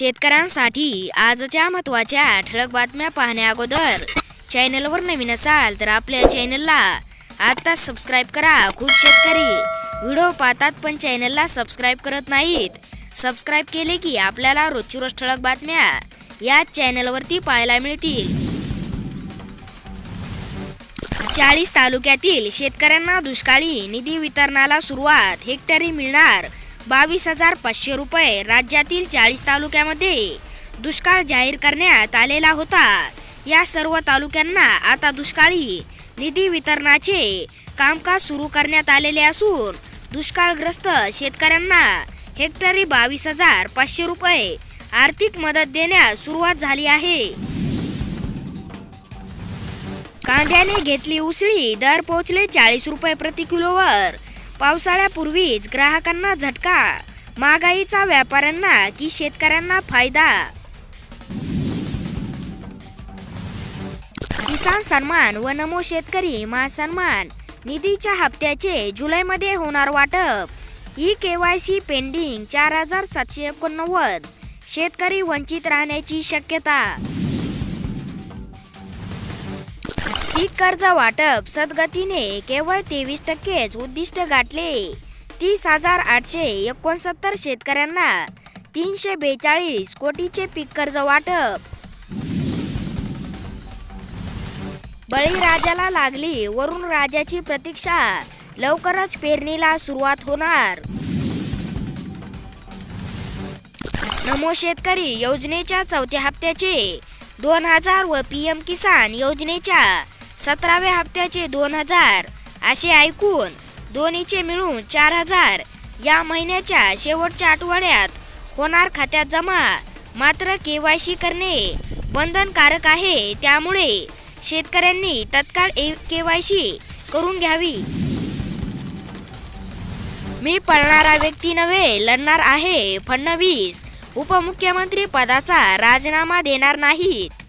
शेतकऱ्यांसाठी आजच्या महत्त्वाच्या ठळक बातम्या पाहण्या अगोदर चॅनलवर नवीन असाल तर आपल्या चॅनलला आता सबस्क्राईब करा. खूप शेतकरी व्हिडिओ पाहतात पण चॅनलला सबस्क्राईब करत नाहीत. सबस्क्राईब केले की आपल्याला रोजची रोज ठळक बातम्या या चॅनलवरती पाहायला मिळतील. चाळीस तालुक्यातील शेतकऱ्यांना दुष्काळी निधी वितरणाला सुरुवात हेक्टरी मिळणार. बावीस हजार पाचशे रुपये राज्यातील चाळीस तालुक्यामध्ये दुष्काळ जाहीर करण्यात आलेला होता. या सर्व तालुक्यांना आता दुष्काळी निधी वितरणाचे कामकाज सुरू करण्यात आलेले असून दुष्काळग्रस्त शेतकऱ्यांना हेक्टरी बावीस हजार पाचशे रुपये आर्थिक मदत देण्यास सुरुवात झाली आहे. कांद्याने घेतली उसळी दर पोहोचले चाळीस रुपये प्रति किलोवर. पावसाळ्यापूर्वीच ग्राहकांना झटका महागाईचा व्यापाऱ्यांना की शेतकऱ्यांना फायदा? किसान सन्मान व नमो शेतकरी महासन्मान निधीच्या हप्त्याचे जुलैमध्ये होणार वाटप. E K Y C pending चार हजार सातशे एकोणनव्वद शेतकरी वंचित राहण्याची शक्यता पीक कर्ज वाटप सदगतीने केवळ तेवीस टक्केच उद्दिष्ट गाठले. तीस हजार आठशे एकोणसत्तर शेतकऱ्यांना तीनशे बेचाळीस कोटीचे पीक कर्ज वाटप. बळीराजाला लागली वरुण राजाची प्रतीक्षा. लवकरच पेरणीला सुरुवात होणार. नमो शेतकरी योजनेच्या चौथ्या हप्त्याचे दोन हजार व पी एम किसान योजनेच्या सतराव्या हप्त्याचे दोन हजार. असे ऐकून दोन्हीचे मिळून चार हजार. या महिन्याच्या शेवटच्या आठवड्यात होणार खात्यात जमा. मात्र के वाय सी करणे बंधनकारक आहे. त्यामुळे शेतकऱ्यांनी तत्काळ के वाय सी करून घ्यावी. मी पळणारा व्यक्ती नव्हे लढणार आहे फडणवीस. उपमुख्यमंत्री पदाचा राजीनामा देणार नाहीत.